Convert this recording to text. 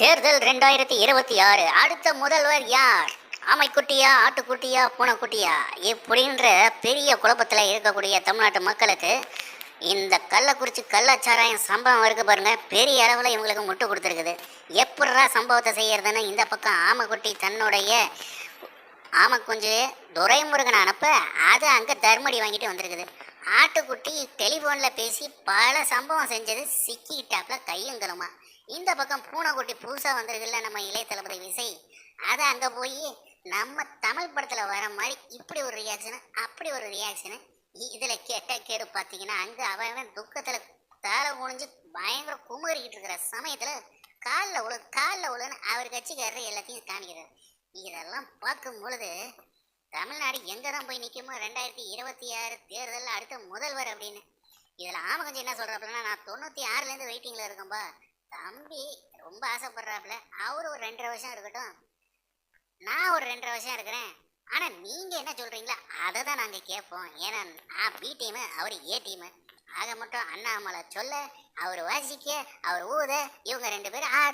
தேர்தல் ரெண்டாயிரத்தி இருபத்தி ஆறு. அடுத்த முதல்வர் யார்? ஆமைக்குட்டியா ஆட்டுக்குட்டியா பூனைக்குட்டியா? இப்படின்ற பெரிய குழப்பத்தில் இருக்கக்கூடிய தமிழ்நாட்டு மக்களுக்கு இந்த கள்ளக்குறிச்சி கள்ளச்சாராயம் சம்பவம் இருக்கு பாருங்க. பெரிய அளவில் இவங்களுக்கு முட்டு கொடுத்துருக்குது. எப்படா சம்பவத்தை செய்யறதுன்னு இந்த பக்கம் ஆமைக்குட்டி தன்னுடைய ஆமைக்குஞ்சு துரைமுருகன் அனுப்ப அது அங்கே தர்மடி வாங்கிட்டு வந்திருக்குது. ஆட்டுக்குட்டி டெலிஃபோனில் பேசி பல சம்பவம் செஞ்சது சிக்கிட்டாப்புல கையங்கலமா? இந்த பக்கம் பூனைக்குட்டி புதுசாக வந்திருக்குல்ல நம்ம இளைய தளபதி விசை அதை அங்கே போய் நம்ம தமிழ் படத்தில் வர மாதிரி இப்படி ஒரு ரியாக்ஷனு அப்படி ஒரு ரியாக்ஷனு இதில் கேட்ட கேடு பார்த்தீங்கன்னா அங்கே அவன் துக்கத்தில் தலை குனிஞ்சு பயங்கர குமுறிக்கிட்டு இருக்கிற சமயத்தில் காலில் உழு காலில் உழுன்னு அவர் கட்சிக்காரர் எல்லாத்தையும் காமிக்கிறார். இதெல்லாம் பார்க்கும் பொழுது தமிழ்நாடு எங்கே தான் போய் நிற்குமோ ரெண்டாயிரத்தி இருபத்தி ஆறு தேர்தலில் அடுத்த முதல்வர் அப்படின்னு. இதில் ஆம கொஞ்சம் என்ன சொல்கிறாப்புலன்னா நான் தொண்ணூற்றி ஆறுலேருந்து வெயிட்டிங்கில் இருக்கேன்பா. தம்பி ரொம்ப ஆசைப்படுறாப்புல. அவர் ஒரு ரெண்டரை வருஷம் இருக்கட்டும். நான் ஒரு ரெண்டரை வருஷம் இருக்கிறேன். ஆனால் நீங்கள் என்ன சொல்கிறீங்களோ அதை தான் நாங்கள் கேட்போம். ஏன்னா நான் பி டீமு அவர் ஏ டீமு ஆக மட்டும் அண்ணாமலை சொல்ல அவர் வாசிக்க அவர் ஊத இவங்க ரெண்டு பேரும் ஆட